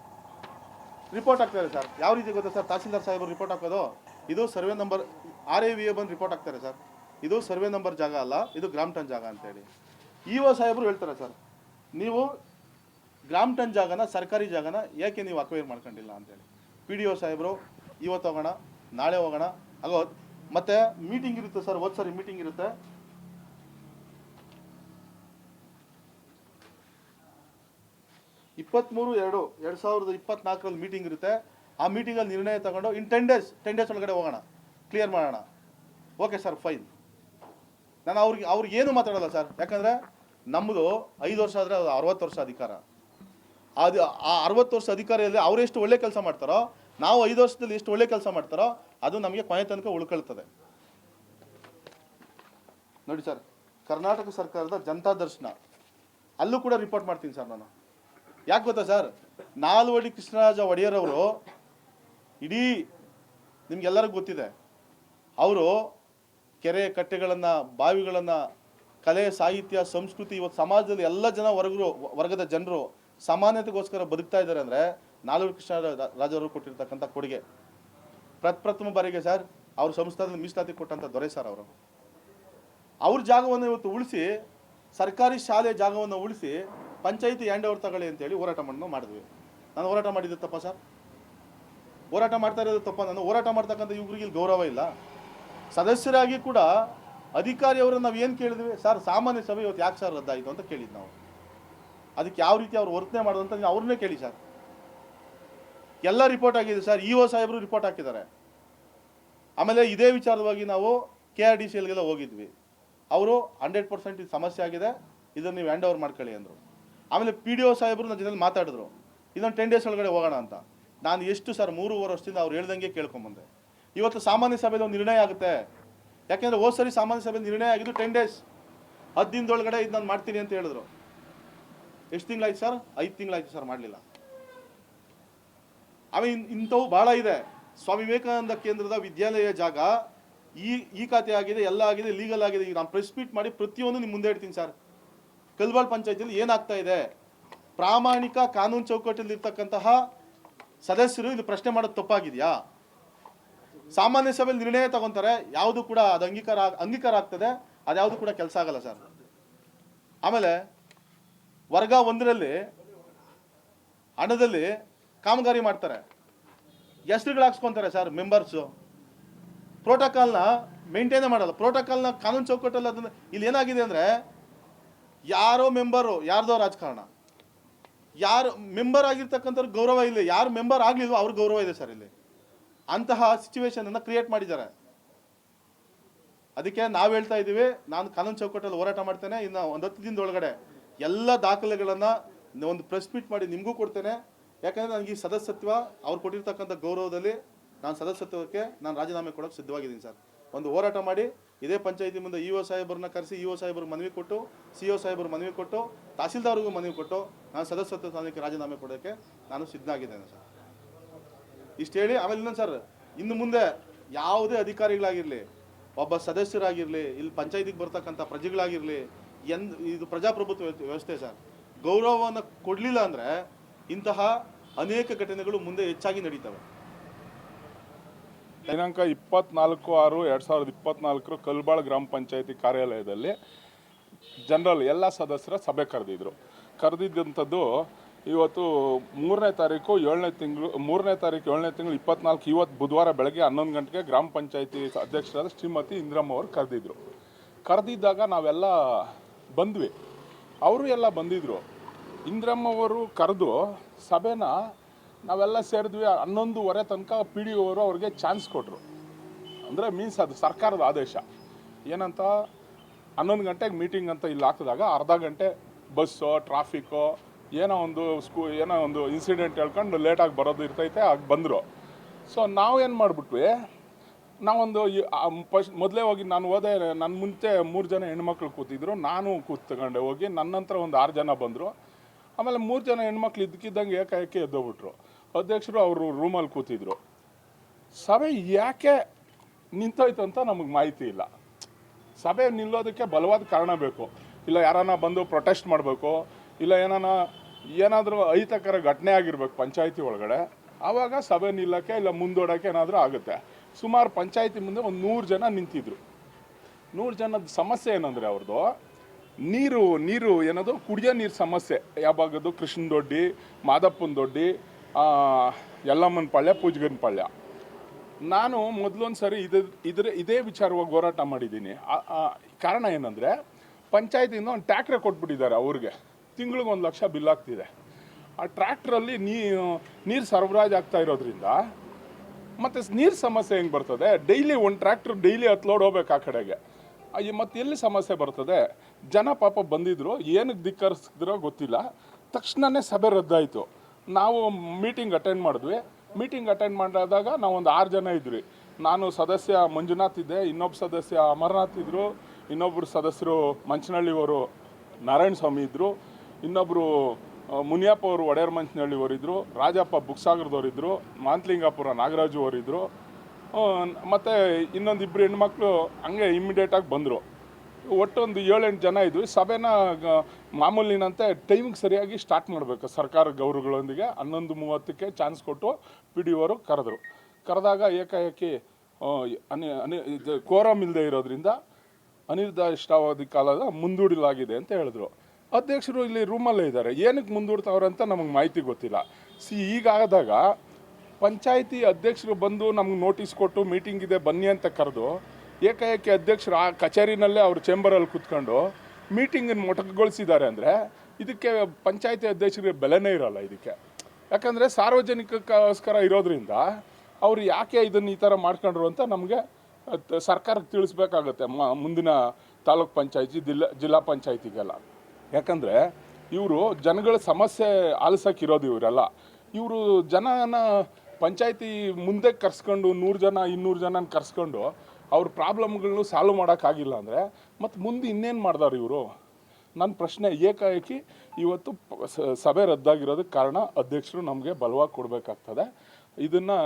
ರಿಪೋರ್ಟ್ ಹಾಕ್ತಾರೆ ಸರ್. ಯಾವ ರೀತಿ ಗೊತ್ತಾ ಸರ್? ತಹಸೀಲ್ದಾರ್ ಸಾಹೇಬರು ರಿಪೋರ್ಟ್ ಹಾಕೋದು? ಇದು survey number R A V A ಬಂದು ರಿಪೋರ್ಟ್ ಹಾಕ್ತಾರೆ ಸರ್. ಇದು ಸರ್ವೆ ನಂಬರ್ ಜಾಗ ಅಲ್ಲ, ಇದು ಗ್ರಾಮ್ ಟನ್ ಜಾಗ ಅಂತೇಳಿ. ಇ ಒ ಸಾಹೇಬರು ಹೇಳ್ತಾರೆ ಸರ್, ನೀವು ಗ್ರಾಮ್ ಟನ್ ಜಾಗನ, ಸರ್ಕಾರಿ ಜಾಗನ ಯಾಕೆ ನೀವು ಅಕ್ವೈರ್ ಮಾಡ್ಕೊಂಡಿಲ್ಲ ಅಂತೇಳಿ. ಪಿ ಡಿ ಒ ಸಾಹೇಬರು, ಇವತ್ತು ಹೋಗೋಣ, ನಾಳೆ ಹೋಗೋಣ ಆಗೋ ಮತ್ತೆ ಮೀಟಿಂಗ್ ಇರುತ್ತೆ ಸರ್, ಹೋದ್ ಸರಿ ಮೀಟಿಂಗ್ ಇರುತ್ತೆ. ಇಪ್ಪತ್ತ್ಮೂರು ಎರಡು ಎರಡು ಸಾವಿರದ ಇಪ್ಪತ್ನಾಲ್ಕರಲ್ಲಿ ಮೀಟಿಂಗ್ ಇರುತ್ತೆ. ಆ ಮೀಟಿಂಗಲ್ಲಿ ನಿರ್ಣಯ ತಗೊಂಡು in ten days ten days ಒಳಗಡೆ ಹೋಗೋಣ. ಕ್ಲಿಯರ್ ಮಾಡೋಣ. ಓಕೆ ಸರ್ ಫೈನ್ ನಾನು ಅವ್ರಿಗೆ ಅವ್ರಿಗೆ ಏನು ಮಾತಾಡಲ್ಲ ಸರ್? ಯಾಕಂದರೆ ನಮ್ಮದು ಐದು ವರ್ಷ ಆದರೆ ಅದು ಅರವತ್ತು ವರ್ಷ ಅಧಿಕಾರ. ಅದು ಆ ಅರವತ್ತು ವರ್ಷ ಅಧಿಕಾರಿಯಲ್ಲಿ ಅವ್ರು ಎಷ್ಟು ಒಳ್ಳೆ ಕೆಲಸ ಮಾಡ್ತಾರೋ, ನಾವು ಐದು ವರ್ಷದಲ್ಲಿ ಎಷ್ಟು ಒಳ್ಳೆ ಕೆಲಸ ಮಾಡ್ತಾರೋ, ಅದು ನಮಗೆ ಕೊನೆ ತನಕ ಉಳ್ಕೊಳ್ತದೆ. ನೋಡಿ ಸರ್, ಕರ್ನಾಟಕ ಸರ್ಕಾರದ ಜನತಾ ದರ್ಶನ. ಅಲ್ಲೂ ಕೂಡ ರಿಪೋರ್ಟ್ ಮಾಡ್ತೀನಿ ಸರ್ ನಾನು. ಯಾಕೆ ಗೊತ್ತಾ ಸರ್? ನಾಲ್ವಡಿ ಕೃಷ್ಣರಾಜ ಒಡೆಯರ್ ಅವರು, ಇಡೀ ನಿಮ್ಗೆಲ್ಲರಿಗೂ ಗೊತ್ತಿದೆ. ಅವರು ಕೆರೆ ಕಟ್ಟೆಗಳನ್ನು, ಬಾವಿಗಳನ್ನು, ಕಲೆ, ಸಾಹಿತ್ಯ, ಸಂಸ್ಕೃತಿ, ಇವತ್ತು ಸಮಾಜದಲ್ಲಿ ಎಲ್ಲ ಜನ ವರ್ಗರು, ವರ್ಗದ ಜನರು ಸಮಾನತೆಗೋಸ್ಕರ ಬದುಕ್ತಾ ಇದ್ದಾರೆ ಅಂದರೆ ನಾಲ್ವರು ಕೃಷ್ಣ ರಾಜವರು ಕೊಟ್ಟಿರ್ತಕ್ಕಂಥ ಕೊಡುಗೆ. ಪ್ರಪ್ರಥಮ ಬಾರಿಗೆ ಸರ್, ಅವ್ರ ಸಂಸ್ಥಾನದಲ್ಲಿ ಮೀಸಲಾತಿ ಕೊಟ್ಟಂಥ ದೊರೆ ಸರ್ ಅವರು. ಅವ್ರ ಜಾಗವನ್ನು ಇವತ್ತು ಉಳಿಸಿ, ಸರ್ಕಾರಿ ಶಾಲೆ ಜಾಗವನ್ನು ಉಳಿಸಿ, ಪಂಚಾಯಿತಿ ಹ್ಯಾಂಡ್ ಓವರ್ ತಗೊಳ್ಳಿ ಅಂತೇಳಿ ಹೋರಾಟ ಮಾಡೋ ಮಾಡಿದ್ವಿ. ನಾನು ಹೋರಾಟ ಮಾಡಿದ್ದು ತಪ್ಪ ಸರ್? ಹೋರಾಟ ಮಾಡ್ತಾ ಇರೋದು ತಪ್ಪ? ನಾನು ಹೋರಾಟ ಮಾಡ್ತಕ್ಕಂಥ ಇವ್ರಿಗೆ ಇಲ್ಲಿ ಗೌರವ ಇಲ್ಲ. ಸದಸ್ಯರಾಗಿ ಕೂಡ ಅಧಿಕಾರಿಯವರು ನಾವು ಏನು ಕೇಳಿದ್ವಿ? ಸರ್, ಸಾಮಾನ್ಯ ಸಭೆ ಇವತ್ತು ಯಾಕೆ ಸರ್ ರದ್ದಾಯಿತು? ಅಂತ ಕೇಳಿದ್ದು ನಾವು. ಅದಕ್ಕೆ ಯಾವ ರೀತಿ ಅವ್ರು ವರ್ತನೆ ಮಾಡೋದು ಅಂತ ನೀವು ಅವ್ರನ್ನೇ ಕೇಳಿ ಸರ್. ಎಲ್ಲ ರಿಪೋರ್ಟ್ ಆಗಿದೆ ಸರ್. ಇ ಒ ಸಾಹೇಬರು ರಿಪೋರ್ಟ್ ಹಾಕಿದ್ದಾರೆ. ಆಮೇಲೆ ಇದೇ ವಿಚಾರವಾಗಿ ನಾವು ಕೆ ಆರ್ ಡಿ ಸಿ ಎಲ್ಗೆಲ್ಲ ಹೋಗಿದ್ವಿ. ಅವರು ಹಂಡ್ರೆಡ್ ಪರ್ಸೆಂಟ್ ಇದು ಸಮಸ್ಯೆ ಆಗಿದೆ. ಇದನ್ನು ನೀವು ಹ್ಯಾಂಡ್ ಓವರ್ ಮಾಡ್ಕೊಳ್ಳಿ ಅಂದರು. ಆಮೇಲೆ ಪಿ ಡಿ ಒ ಸಾಹೇಬರು ನನ್ನ ಜೊತೆ ಮಾತಾಡಿದ್ರು. ಇದೊಂದು ಟೆನ್ ಡೇಸ್ ಒಳಗಡೆ ಹೋಗೋಣ ಅಂತ. ನಾನು ಎಷ್ಟು ಸರ್ ಮೂರುವರೆ ವರ್ಷದಿಂದ ಅವ್ರು ಹೇಳ್ದಂಗೆ ಕೇಳ್ಕೊಂಬಂದೆ ಇವತ್ತು ಸಾಮಾನ್ಯ ಸಭೆಯಲ್ಲಿ ಒಂದು ನಿರ್ಣಯ ಆಗುತ್ತೆ. ಯಾಕೆಂದರೆ ಹೋದ್ ಸರಿ ಸಾಮಾನ್ಯ ಸಭೆಯಲ್ಲಿ ನಿರ್ಣಯ ಆಗಿದ್ದು ಟೆನ್ ಡೇಸ್ ಹತ್ತು ದಿನದೊಳಗಡೆ ಇದು ನಾನು ಮಾಡ್ತೀನಿ ಅಂತ ಹೇಳಿದ್ರು. ಎಷ್ಟು ತಿಂಗಳಾಯ್ತು ಸರ್? ಐದು ತಿಂಗಳಾಯ್ತು ಸರ್ ಮಾಡಲಿಲ್ಲ. ಆಮೇಲೆ ಇಂಥವು ಭಾಳ ಇದೆ. ಸ್ವಾಮಿ ವಿವೇಕಾನಂದ ಕೇಂದ್ರದ ವಿದ್ಯಾಲಯ ಜಾಗ ಈ ಈ ಖಾತೆ ಆಗಿದೆ, ಎಲ್ಲ ಆಗಿದೆ ಲೀಗಲ್ ಆಗಿದೆ. ಈಗ ನಾನು ಪ್ರೆಸ್ ಮೀಟ್ ಮಾಡಿ ಪ್ರತಿಯೊಂದು ನಿಮ್ಮ ಮುಂದೆ ಇಡ್ತೀನಿ ಸರ್. ಕಲ್ಬಾಳ್ ಪಂಚಾಯತಿಯಲ್ಲಿ ಏನಾಗ್ತಾ ಇದೆ? ಪ್ರಾಮಾಣಿಕ ಕಾನೂನು ಚೌಕಟ್ಟಲ್ಲಿ ಇರ್ತಕ್ಕಂತಹ ಸದಸ್ಯರು ಇದು ಪ್ರಶ್ನೆ ಮಾಡೋದು ತಪ್ಪಾಗಿದೆಯಾ? ಸಾಮಾನ್ಯ ಸಭೆಯಲ್ಲಿ ನಿರ್ಣಯ ತಗೊಂತಾರೆ, ಯಾವುದು ಕೂಡ ಅದು ಅಂಗೀಕಾರ ಅಂಗೀಕಾರ ಆಗ್ತದೆ ಅದ್ಯಾವುದು ಕೂಡ ಕೆಲಸ ಆಗಲ್ಲ ಸರ್. ಆಮೇಲೆ ವರ್ಗ ಒಂದರಲ್ಲಿ ಹಣದಲ್ಲಿ ಕಾಮಗಾರಿ ಮಾಡ್ತಾರೆ. ಹೆಸರುಗಳು ಹಾಕ್ಸ್ಕೊತಾರೆ ಸರ್, ಮೆಂಬರ್ಸು. ಪ್ರೋಟೋಕಾಲ್ನ ಮೇಂಟೈನೇ ಮಾಡಲ್ಲ. ಪ್ರೋಟೋಕಾಲ್ನ ಕಾನೂನು ಚೌಕಟ್ಟಲ್ಲಿ ಅದನ್ನು, ಇಲ್ಲಿ ಏನಾಗಿದೆ ಅಂದರೆ ಯಾರೋ ಮೆಂಬರು, ಯಾರ್ದೋ ರಾಜಕಾರಣ. ಯಾರು, ಮೆಂಬರ್ ಆಗಿರ್ತಕ್ಕಂಥವ್ರು ಗೌರವ ಇಲ್ಲ. ಯಾರು ಮೆಂಬರ್ ಆಗಲಿಲ್ವೋ ಅವ್ರ ಗೌರವ ಇದೆ ಸರ್ ಇಲ್ಲಿ. ಅಂತಹ ಸಿಚುವೇಶನನ್ನು ಕ್ರಿಯೇಟ್ ಮಾಡಿದ್ದಾರೆ. ಅದಕ್ಕೆ ನಾವು ಹೇಳ್ತಾ ಇದ್ದೀವಿ, ನಾನು ಕಾನೂನು ಚೌಕಟ್ಟಲ್ಲಿ ಹೋರಾಟ ಮಾಡ್ತೇನೆ, ಇನ್ನು ಒಂದು ಹತ್ತು ದಿನದ ಒಳಗಡೆ ಎಲ್ಲ ದಾಖಲೆಗಳನ್ನು ಒಂದು ಪ್ರೆಸ್ ಮೀಟ್ ಮಾಡಿ ನಿಮಗೂ ಕೊಡ್ತೇನೆ. ಯಾಕಂದರೆ ನನಗೆ ಈ ಸದಸ್ಯತ್ವ, ಅವ್ರು ಕೊಟ್ಟಿರ್ತಕ್ಕಂಥ ಗೌರವದಲ್ಲಿ ನಾನು ಸದಸ್ಯತ್ವಕ್ಕೆ ನಾನು ರಾಜೀನಾಮೆ ಕೊಡೋಕ್ಕೆ ಸಿದ್ಧವಾಗಿದ್ದೀನಿ ಸರ್. ಒಂದು ಹೋರಾಟ ಮಾಡಿ, ಇದೇ ಪಂಚಾಯತಿ ಮುಂದೆ ಇ ಒ ಸಾಹೇಬರನ್ನ ಕರೆಸಿ, ಇ ಒ ಸಾಹೇಬರು ಮನವಿ ಕೊಟ್ಟು, ಸಿ ಒ ಸಾಹೇಬರು ಮನವಿ ಕೊಟ್ಟು, ತಹಸೀಲ್ದಾರ್ಗೂ ಮನವಿ ಕೊಟ್ಟು ನಾನು ಸದಸ್ಯತ್ವ ಸ್ಥಾನಕ್ಕೆ ರಾಜೀನಾಮೆ ಕೊಡೋಕ್ಕೆ ನಾನು ಸಿದ್ಧನಾಗಿದ್ದೇನೆ ಸರ್. ಇಷ್ಟು ಹೇಳಿ, ಆಮೇಲೆ ಇನ್ನೊಂದು ಸರ್, ಇನ್ನು ಮುಂದೆ ಯಾವುದೇ ಅಧಿಕಾರಿಗಳಾಗಿರಲಿ, ಒಬ್ಬ ಸದಸ್ಯರಾಗಿರಲಿ, ಇಲ್ಲಿ ಪಂಚಾಯತಿಗೆ ಬರ್ತಕ್ಕಂಥ ಪ್ರಜೆಗಳಾಗಿರಲಿ, ಎಂದ್, ಇದು ಪ್ರಜಾಪ್ರಭುತ್ವ ವ್ಯವಸ್ಥೆ- ಸರ್. ಗೌರವವನ್ನು ಕೊಡಲಿಲ್ಲ ಅಂದರೆ ಇಂತಹ ಅನೇಕ ಘಟನೆಗಳು ಮುಂದೆ ಹೆಚ್ಚಾಗಿ ನಡೀತವೆ. ದಿನಾಂಕ ಇಪ್ಪತ್ನಾಲ್ಕು ಆರು ಎರಡು ಸಾವಿರದ ಇಪ್ಪತ್ನಾಲ್ಕರ ಕಲ್ಬಾಳ್ ಗ್ರಾಮ ಪಂಚಾಯತಿ ಕಾರ್ಯಾಲಯದಲ್ಲಿ ಜನರಲ್ ಎಲ್ಲ ಸದಸ್ಯರ ಸಭೆ ಕರೆದಿದ್ರು. ಕರೆದಿದ್ದಂಥದ್ದು ಇವತ್ತು ಮೂರನೇ ತಾರೀಕು ಏಳನೇ ತಿಂಗಳು, ಮೂರನೇ ತಾರೀಕು ಏಳನೇ ತಿಂಗಳು ಇಪ್ಪತ್ನಾಲ್ಕು, ಇವತ್ತು ಬುಧವಾರ ಬೆಳಗ್ಗೆ ಹನ್ನೊಂದು ಗಂಟೆಗೆ ಗ್ರಾಮ ಪಂಚಾಯತಿ ಅಧ್ಯಕ್ಷರಾದ ಶ್ರೀಮತಿ ಇಂದ್ರಮ್ಮ ಅವರು ಕರೆದಿದ್ದರು ಕರೆದಿದ್ದಾಗ ನಾವೆಲ್ಲ ಬಂದ್ವಿ. ಅವರು ಎಲ್ಲ ಬಂದಿದ್ದರು ಇಂದ್ರಮ್ಮ ಅವರು ಕರೆದು ಸಭೆನ ನಾವೆಲ್ಲ ಸೇರಿದ್ವಿ. ಹನ್ನೊಂದುವರೆ ತನಕ ಪಿ ಡಿ ಅವರು ಅವ್ರಿಗೆ ಚಾನ್ಸ್ ಕೊಟ್ಟರು ಅಂದರೆ ಮೀನ್ಸ್ ಅದು ಸರ್ಕಾರದ ಆದೇಶ. ಏನಂತ, ಹನ್ನೊಂದು ಗಂಟೆಗೆ ಮೀಟಿಂಗ್ ಅಂತ ಇಲ್ಲಿ ಹಾಕಿದಾಗ ಅರ್ಧ ಗಂಟೆ ಬಸ್ಸೋ ಟ್ರಾಫಿಕ್ಕು ಏನೋ ಒಂದು ಸ್ಕೂ ಏನೋ ಒಂದು ಇನ್ಸಿಡೆಂಟ್ ಹೇಳ್ಕೊಂಡು ಲೇಟಾಗಿ ಬರೋದು ಇರ್ತೈತೆ, ಆಗ ಬಂದರು. ಸೊ ಏನು ಮಾಡಿಬಿಟ್ವಿ? ನಾವೊಂದು ಫಸ್ಟ್ ಮೊದಲೇ ಹೋಗಿ ನಾನು ಹೋದೆ ನನ್ನ ಮುಂಚೆ ಮೂರು ಜನ ಹೆಣ್ಮಕ್ಳು ಕೂತಿದ್ರು, ನಾನು ಕೂತ್ಕೊಂಡೆ ಹೋಗಿ ನನ್ನ ನಂತರ ಒಂದು ಆರು ಜನ ಬಂದರು. ಆಮೇಲೆ ಮೂರು ಜನ ಹೆಣ್ಮಕ್ಳು ಇದ್ದಕ್ಕಿದ್ದಂಗೆ ಏಕಾಏಕಿ ಎದ್ದೋಗ್ಬಿಟ್ರು. ಅಧ್ಯಕ್ಷರು ಅವರು ರೂಮಲ್ಲಿ ಕೂತಿದ್ರು. ಸಭೆ ಯಾಕೆ ನಿಂತೋಯ್ತು ಅಂತ ನಮಗೆ ಮಾಹಿತಿ ಇಲ್ಲ. ಸಭೆ ನಿಲ್ಲೋದಕ್ಕೆ ಬಲವಾದ ಕಾರಣ ಬೇಕು. ಇಲ್ಲ ಯಾರನ್ನ ಬಂದು ಪ್ರೊಟೆಸ್ಟ್ ಮಾಡಬೇಕು, ಇಲ್ಲ ಏನಾನ ಏನಾದರೂ ಅಹಿತಕರ ಘಟನೆ ಆಗಿರ್ಬೇಕು ಪಂಚಾಯತಿ ಒಳಗಡೆ, ಆವಾಗ ಸಭೆ ನಿಲ್ಲಕ್ಕೆ ಇಲ್ಲ ಮುಂದೂಡೋಕ್ಕೆ ಏನಾದರೂ ಆಗುತ್ತೆ. ಸುಮಾರು ಪಂಚಾಯತಿ ಮುಂದೆ ಒಂದು ನೂರು ಜನ ನಿಂತಿದ್ರು. ನೂರು ಜನದ ಸಮಸ್ಯೆ ಏನಂದರೆ ಅವ್ರದ್ದು ನೀರು ನೀರು ಏನದು, ಕುಡಿಯೋ ನೀರು ಸಮಸ್ಯೆ. ಯಾವಾಗದು ಕೃಷ್ಣ ದೊಡ್ಡಿ, ಮಾದಪ್ಪನ ದೊಡ್ಡಿ ಯಲ್ಲಮ್ಮನ ಪಾಳ್ಯ, ಪೂಜ್ಗನ ಪಾಳ್ಯ. ನಾನು ಮೊದಲೊಂದು ಸರಿ ಇದು, ಇದ್ರ ಇದೇ ವಿಚಾರವಾಗಿ ಹೋರಾಟ ಮಾಡಿದ್ದೀನಿ. ಕಾರಣ ಏನಂದರೆ, ಪಂಚಾಯತಿಯಿಂದ ಒಂದು ಟ್ಯಾಕ್ಟ್ರೆ ಕೊಟ್ಬಿಟ್ಟಿದ್ದಾರೆ ಅವ್ರಿಗೆ. ತಿಂಗಳಿಗೆ ಒಂದು ಲಕ್ಷ ಬಿಲ್ ಆಗ್ತಿದೆ. ಆ ಟ್ರ್ಯಾಕ್ಟ್ರಲ್ಲಿ ನೀ, ನೀರು ಸರಬರಾಜು ಆಗ್ತಾ ಇರೋದ್ರಿಂದ ಮತ್ತು ನೀರು ಸಮಸ್ಯೆ ಹೆಂಗೆ ಬರ್ತದೆ? ಡೈಲಿ ಒಂದು ಟ್ರ್ಯಾಕ್ಟ್ರ್ ಡೈಲಿ ಹತ್ತು ಲೋಡ್ ಹೋಗ್ಬೇಕು ಆ ಕಡೆಗೆ. ಮತ್ತು ಎಲ್ಲಿ ಸಮಸ್ಯೆ ಬರ್ತದೆ? ಜನ ಪಾಪ ಬಂದಿದ್ರು ಏನಕ್ಕೆ ಧಿಕ್ಕರಿಸಿದ್ರೋ ಗೊತ್ತಿಲ್ಲ. ತಕ್ಷಣವೇ ಸಭೆ ರದ್ದಾಯಿತು. ನಾವು ಮೀಟಿಂಗ್ ಅಟೆಂಡ್ ಮಾಡಿದ್ವಿ. ಮೀಟಿಂಗ್ ಅಟೆಂಡ್ ಮಾಡಿದಾಗ ನಾವು ಒಂದು ಆರು ಜನ ಇದ್ವಿ. ನಾನು ಸದಸ್ಯ ಮಂಜುನಾಥ್ ಇದ್ದೆ ಇನ್ನೊಬ್ಬ ಸದಸ್ಯ ಅಮರನಾಥ್ ಇದ್ದರು ಇನ್ನೊಬ್ಬರು ಸದಸ್ಯರು ಮಂಚನಹಳ್ಳಿಯವರು ನಾರಾಯಣ ಸ್ವಾಮಿ ಇದ್ದರು ಇನ್ನೊಬ್ಬರು ಮುನಿಯಪ್ಪ ಅವರು ಒಡೆಯರ್ ಮಂಚನಹಳ್ಳಿ ಅವರಿದ್ದರು ರಾಜಪ್ಪ ಬುಕ್ಸಾಗರದವರಿದ್ದರು ಮಾಂತ್ಲಿಂಗಾಪುರ ನಾಗರಾಜು ಅವರಿದ್ದರು ಮತ್ತು ಇನ್ನೊಂದು ಇಬ್ಬರು ಹೆಣ್ಮಕ್ಳು ಹಂಗೆ ಇಮ್ಮಿಡಿಯೇಟಾಗಿ ಬಂದರು. ಒಟ್ಟೊಂದು ಏಳೆಂಟು ಜನ ಇದ್ವಿ. ಸಭೆನ ಮಾಮೂಲಿನಂತೆ ಟೈಮಿಗೆ ಸರಿಯಾಗಿ ಸ್ಟಾರ್ಟ್ ಮಾಡಬೇಕು. ಸರ್ಕಾರ ಗೌರವಗಳೊಂದಿಗೆ ಹನ್ನೊಂದು ಮೂವತ್ತಕ್ಕೆ ಚಾನ್ಸ್ ಕೊಟ್ಟು ಪಿ ಡಿ ಅವರು ಕರೆದ್ರು. ಕರೆದಾಗ ಏಕಾಏಕಿ ಅನಿ ಅನಿ ಕೋರಮ್ ಇಲ್ಲದೆ ಇರೋದ್ರಿಂದ ಅನಿರ್ದಿಷ್ಟಾವಧಿ ಕಾಲದ ಮುಂದೂಡಲಾಗಿದೆ ಅಂತ ಹೇಳಿದ್ರು. ಅಧ್ಯಕ್ಷರು ಇಲ್ಲಿ ರೂಮಲ್ಲೇ ಇದ್ದಾರೆ. ಏನಕ್ಕೆ ಮುಂದೂಡ್ತಾವ್ರೆ ಅಂತ ನಮಗೆ ಮಾಹಿತಿ ಗೊತ್ತಿಲ್ಲ. ಸಿ, ಈಗಾದಾಗ ಪಂಚಾಯಿತಿ ಅಧ್ಯಕ್ಷರು ಬಂದು ನಮ್ಗೆ ನೋಟಿಸ್ ಕೊಟ್ಟು ಮೀಟಿಂಗ್ ಇದೆ, ಬನ್ನಿ ಅಂತ ಕರೆದು ಏಕಾಏಕಿ ಅಧ್ಯಕ್ಷರು ಆ ಕಚೇರಿನಲ್ಲೇ ಅವ್ರ ಚೇಂಬರಲ್ಲಿ ಕೂತ್ಕೊಂಡು ಮೀಟಿಂಗನ್ನು ಮೊಟಕುಗೊಳಿಸಿದ್ದಾರೆ ಅಂದರೆ ಇದಕ್ಕೆ ಪಂಚಾಯಿತಿ ಅಧ್ಯಕ್ಷರಿಗೆ ಬೆಲೆನೇ ಇರಲ್ಲ ಇದಕ್ಕೆ. ಯಾಕಂದರೆ ಸಾರ್ವಜನಿಕಕ್ಕೋಸ್ಕರ ಇರೋದ್ರಿಂದ ಅವ್ರು ಯಾಕೆ ಇದನ್ನು ಈ ಥರ ಮಾಡ್ಕೊಂಡ್ರು ಅಂತ ನಮಗೆ ಸರ್ಕಾರಕ್ಕೆ ತಿಳಿಸ್ಬೇಕಾಗತ್ತೆ ಮುಂದಿನ ತಾಲೂಕ್ ಪಂಚಾಯಿತಿ, ಜಿಲ್ಲಾ ಜಿಲ್ಲಾ ಪಂಚಾಯತಿಗೆಲ್ಲ. ಯಾಕಂದರೆ ಇವರು ಜನಗಳ ಸಮಸ್ಯೆ ಆಲಿಸೋಕ್ಕಿರೋದು ಇವರೆಲ್ಲ. ಇವರು ಜನನ ಪಂಚಾಯತಿ ಮುಂದೆ ಕರ್ಸ್ಕೊಂಡು ನೂರು ಜನ, ಇನ್ನೂರು ಜನನ ಕರ್ಸ್ಕೊಂಡು ಅವ್ರ ಪ್ರಾಬ್ಲಮ್ಗಳನ್ನು ಸಾಲ್ವ್ ಮಾಡೋಕ್ಕಾಗಿಲ್ಲ ಅಂದರೆ ಮತ್ತು ಮುಂದೆ ಇನ್ನೇನು ಮಾಡ್ದಾರೆ ಇವರು? ನನ್ನ ಪ್ರಶ್ನೆ ಏಕಾಏಕಿ ಇವತ್ತು ಸಭೆ ರದ್ದಾಗಿರೋದಕ್ಕೆ ಕಾರಣ ಅಧ್ಯಕ್ಷರು ನಮಗೆ ಬಲವಾಗಿ ಕೊಡಬೇಕಾಗ್ತದೆ. ಇದನ್ನು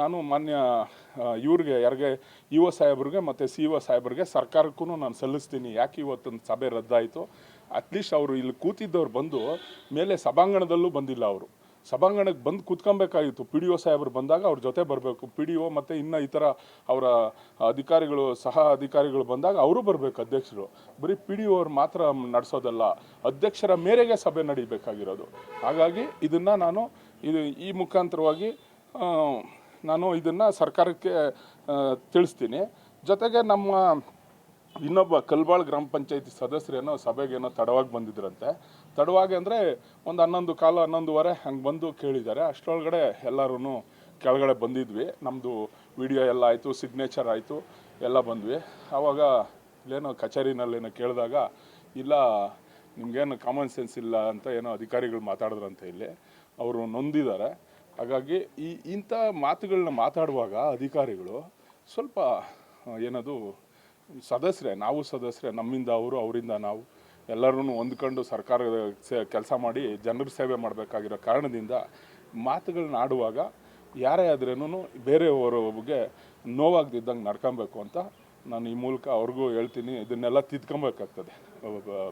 ನಾನು ಮಾನ್ಯ ಇವ್ರಿಗೆ, ಯಾರಿಗೆ ಇ ಒ ಸಾಹೇಬ್ರಿಗೆ ಮತ್ತು ಸಿ ಒ ಸಾಹೇಬ್ರಿಗೆ ಸರ್ಕಾರಕ್ಕೂ ನಾನು ಸಲ್ಲಿಸ್ತೀನಿ. ಯಾಕೆ ಇವತ್ತೊಂದು ಸಭೆ ರದ್ದಾಯಿತು? ಅಟ್ಲೀಸ್ಟ್ ಅವರು ಇಲ್ಲಿ ಕೂತಿದ್ದವ್ರು ಬಂದು ಮೇಲೆ ಸಭಾಂಗಣದಲ್ಲೂ ಬಂದಿಲ್ಲ ಅವರು. ಸಭಾಂಗಣಕ್ಕೆ ಬಂದು ಕೂತ್ಕೊಬೇಕಾಗಿತ್ತು. ಪಿ ಡಿ ಒ ಸಾಹೇಬರು ಬಂದಾಗ ಅವ್ರ ಜೊತೆ ಬರಬೇಕು. ಪಿ ಡಿ ಒ ಮತ್ತು ಇನ್ನು ಇತರ ಅವರ ಅಧಿಕಾರಿಗಳು, ಸಹ ಅಧಿಕಾರಿಗಳು ಬಂದಾಗ ಅವರು ಬರಬೇಕು ಅಧ್ಯಕ್ಷರು. ಬರೀ ಪಿ ಡಿ ಒ ಅವ್ರು ಮಾತ್ರ ನಡೆಸೋದಲ್ಲ. ಅಧ್ಯಕ್ಷರ ಮೇರೆಗೆ ಸಭೆ ನಡೀಬೇಕಾಗಿರೋದು. ಹಾಗಾಗಿ ಇದನ್ನು ನಾನು ಇದು ಈ ಮುಖಾಂತರವಾಗಿ ನಾನು ಇದನ್ನು ಸರ್ಕಾರಕ್ಕೆ ತಿಳಿಸ್ತೀನಿ. ಜೊತೆಗೆ ನಮ್ಮ ಇನ್ನೊಬ್ಬ ಕಲ್ಬಾಳ್ ಗ್ರಾಮ ಪಂಚಾಯತಿ ಸದಸ್ಯರೇನೋ ಸಭೆಗೇನೋ ತಡವಾಗಿ ಬಂದಿದ್ರಂತೆ. ತಡವಾಗಿ ಅಂದರೆ ಒಂದು ಹನ್ನೊಂದು ಕಾಲು ಹನ್ನೊಂದುವರೆ ಹಂಗೆ ಬಂದು ಕೇಳಿದ್ದಾರೆ. ಅಷ್ಟರೊಳಗಡೆ ಎಲ್ಲರೂ ಕೆಳಗಡೆ ಬಂದಿದ್ವಿ. ನಮ್ಮದು ವಿಡಿಯೋ ಎಲ್ಲ ಆಯಿತು ಸಿಗ್ನೇಚರ್ ಆಯಿತು, ಎಲ್ಲ ಬಂದ್ವಿ. ಆವಾಗ ಇಲ್ಲೇನೋ ಕಚೇರಿನಲ್ಲೇನೋ ಕೇಳಿದಾಗ, ಇಲ್ಲ, ನಿಮಗೇನು ಕಾಮನ್ ಸೆನ್ಸ್ ಇಲ್ಲ ಅಂತ ಏನೋ ಅಧಿಕಾರಿಗಳು ಮಾತಾಡಿದ್ರಂತೆ ಇಲ್ಲಿ. ಅವರು ನೊಂದಿದ್ದಾರೆ. ಹಾಗಾಗಿ ಈ ಇಂಥ ಮಾತುಗಳನ್ನ ಮಾತಾಡುವಾಗ ಅಧಿಕಾರಿಗಳು ಸ್ವಲ್ಪ, ಏನದು ಸದಸ್ಯರೇ, ನಾವು ಸದಸ್ಯರೇ, ನಮ್ಮಿಂದ ಅವರು, ಅವರಿಂದ ನಾವು ಎಲ್ಲರೂ ಹೊಂದ್ಕೊಂಡು ಸರ್ಕಾರ ಕೆಲಸ ಮಾಡಿ ಜನರ ಸೇವೆ ಮಾಡಬೇಕಾಗಿರೋ ಕಾರಣದಿಂದ ಮಾತುಗಳನ್ನ ಆಡುವಾಗ ಯಾರೇ ಆದ್ರೇನು ಬಗ್ಗೆ ನೋವಾಗದಿದ್ದಂಗೆ ನಡ್ಕೊಬೇಕು ಅಂತ ನಾನು ಈ ಮೂಲಕ ಅವ್ರಿಗೂ ಹೇಳ್ತೀನಿ. ಇದನ್ನೆಲ್ಲ ತಿದ್ಕೊಬೇಕಾಗ್ತದೆ.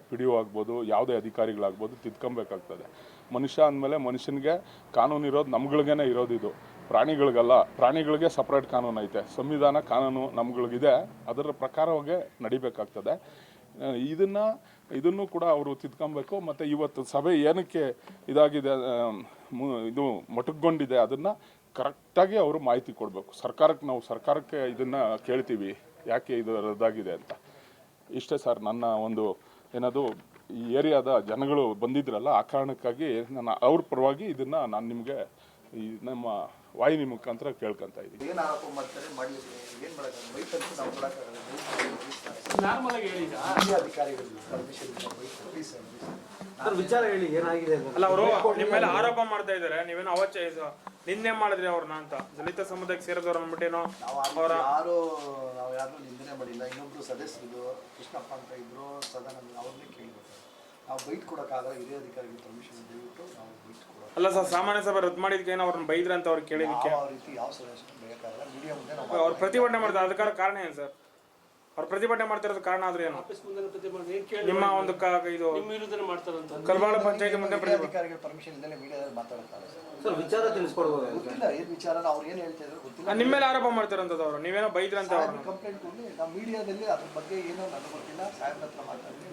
ಪಿ ಡಿ ಒ ಆಗ್ಬೋದು, ಯಾವುದೇ ಅಧಿಕಾರಿಗಳಾಗ್ಬೋದು ತಿದ್ಕೊಬೇಕಾಗ್ತದೆ. ಮನುಷ್ಯ ಅಂದಮೇಲೆ ಮನುಷ್ಯನಿಗೆ ಕಾನೂನು ಇರೋದು ನಮ್ಗಳಿಗೇನೆ ಇರೋದು ಇದು ಪ್ರಾಣಿಗಳಿಗಲ್ಲ, ಪ್ರಾಣಿಗಳಿಗೆ ಸಪ್ರೇಟ್ ಕಾನೂನು ಐತೆ. ಸಂವಿಧಾನ ಕಾನೂನು ನಮ್ಗಳಿಗಿದೆ. ಅದರ ಪ್ರಕಾರವಾಗಿ ನಡಿಬೇಕಾಗ್ತದೆ. ಇದನ್ನು, ಇದನ್ನ ಕೂಡ ಅವರು ತಿದ್ಕೊಬೇಕು. ಮತ್ತು ಇವತ್ತು ಸಭೆ ಏನಕ್ಕೆ ಇದಾಗಿದೆ ಇದು ಮೊಟಕುಗೊಂಡಿದೆ ಅದನ್ನು ಕರೆಕ್ಟಾಗಿ ಅವರು ಮಾಹಿತಿ ಕೊಡಬೇಕು. ಸರ್ಕಾರಕ್ಕೆ ನಾವು, ಸರ್ಕಾರಕ್ಕೆ ಇದನ್ನು ಕೇಳ್ತೀವಿ. ಯಾಕೆ ಇದು ರದ್ದಾಗಿದೆ ಅಂತ. ಇಷ್ಟೇ ಸರ್, ನನ್ನ ಒಂದು ಏನದು, ಈ ಏರಿಯಾದ ಜನಗಳು ಬಂದಿದ್ರಲ್ಲ, ಆ ಕಾರಣಕ್ಕಾಗಿ ನಾನು ಅವ್ರ ಪರವಾಗಿ ಇದನ್ನು ನಾನು ನಿಮಗೆ ಈ ನಮ್ಮ ವಾಹಿನಿ ಮುಖಾಂತರ ಕೇಳ್ಕೊಂತ ಇದ್ದೀವಿ ವಿಚಾರ ಹೇಳಿ ಏನಾಗಿದೆ ಅಲ್ಲ ಅವರು ನಿಮ್ಮ ಮೇಲೆ ಆರೋಪ ಮಾಡ್ತಾ ಇದಾರೆ ನೀವೇನೋ ಅವಚ ಇದು ನಿನ್ನೆ ಮಾಡಿದ್ರಿ ಅವ್ರನ್ನ ಅಂತ. ದಲಿತ ಸಮುದಾಯಕ್ಕೆ ಸೇರಿದವ್ರು ಅಂದ್ಬಿಟ್ಟೇನೋ ಅವರ ಯಾರು ನಾವು ಯಾರು ನಿಂದನೆ ಮಾಡಿಲ್ಲ. ಇನ್ನೊಬ್ರು ಸದಸ್ಯರು ಕೃಷ್ಣಪ್ಪ ಅಂತ ಇದ್ರು ಸದಾನಂದ ಅವ್ರನ್ನೇ ಕೇಳಬೇಕು ನಾವು ಬೈಟ್ ಕೊಡಕ್ಕಾಗಲ್ಲ ಹಿರಿಯ ಅಧಿಕಾರಿಗಳು ಪರ್ಮಿಷನ್ ದಯವಿಟ್ಟು ನಾವು ಬೈಟ್ ಕೊಡೋದು ಅಲ್ಲ ಸರ್ ಸಾಮಾನ್ಯ ಸಭೆ ರದ್ದು ಮಾಡಿದ್ಕೆ ಏನೋ ಅವ್ರನ್ನ ಬೈದ್ರ ಅಂತ ಅವ್ರು ಕೇಳಿದಕ್ಕೆ ಯಾವ ರೀತಿ ಯಾವ ಸದಸ್ಯರು ಬೇಕಾಗಲ್ಲ ಮೀಡಿಯಾ ಮುಂದೆ ನಾವು ಅವ್ರು ಪ್ರತಿಭಟನೆ ಮಾಡ್ತಾರೆ ಅದಕ್ಕಾರ ಕಾರಣ ಏನು ಸರ್? ಅವ್ರು ಪ್ರತಿಭಟನೆ ಮಾಡ್ತಿರೋದು ಕಾರಣ ಆದ್ರೆ ಏನು? ಆಫೀಸ್ ಮುಂದೆ ಪ್ರತಿಭಟನೆ ಏನ್ ಕೇಳಿ ನಿಮ್ಮ ಒಂದು ಕ ಇದು ನಿಮ್ಮ ವಿರುದ್ಧನೇ ಮಾಡ್ತಾರಂತ ಕಲ್ಬಾಳ ಪಂಚಾಯತಿ ಮುಂದೆ ಹಿರಿಯ ಅಧಿಕಾರಿಗೆ ಪರ್ಮಿಷನ್ ಇಲ್ಲದೆ ಮೀಡಿಯಾದಲ್ಲಿ ಸರ್. ಸರ್ ವಿಚಾರ ತಿಳಿಸ್ಕೊಡ್ಬೋದು ಗೊತ್ತಿಲ್ಲ ಏನ್ ವಿಚಾರ ಅವ್ರು ಏನ್ ಹೇಳ್ತಾ ಇದ್ರು ಗೊತ್ತಿಲ್ಲ. ನಿಮ್ಮ ಮೇಲೆ ಆರೋಪ ಮಾಡ್ತಾರಂತದ್ದು ಅವ್ರು ನೀವೇನೋ ಬೈದ್ರಂತ ಅವ್ರನ್ನ. ಕಂಪ್ಲೇಂಟ್ ಕೊಡ್ಲಿ ನಾವು ಮೀಡಿಯಾದಲ್ಲಿ ಅದ್ರ ಬಗ್ಗೆ ಏನೋ ನನಗೆ ಗೊತ್ತಿಲ್ಲ ಸಾಹೇಬ್ರ ಹತ್ರ ಮಾತಾಡಿ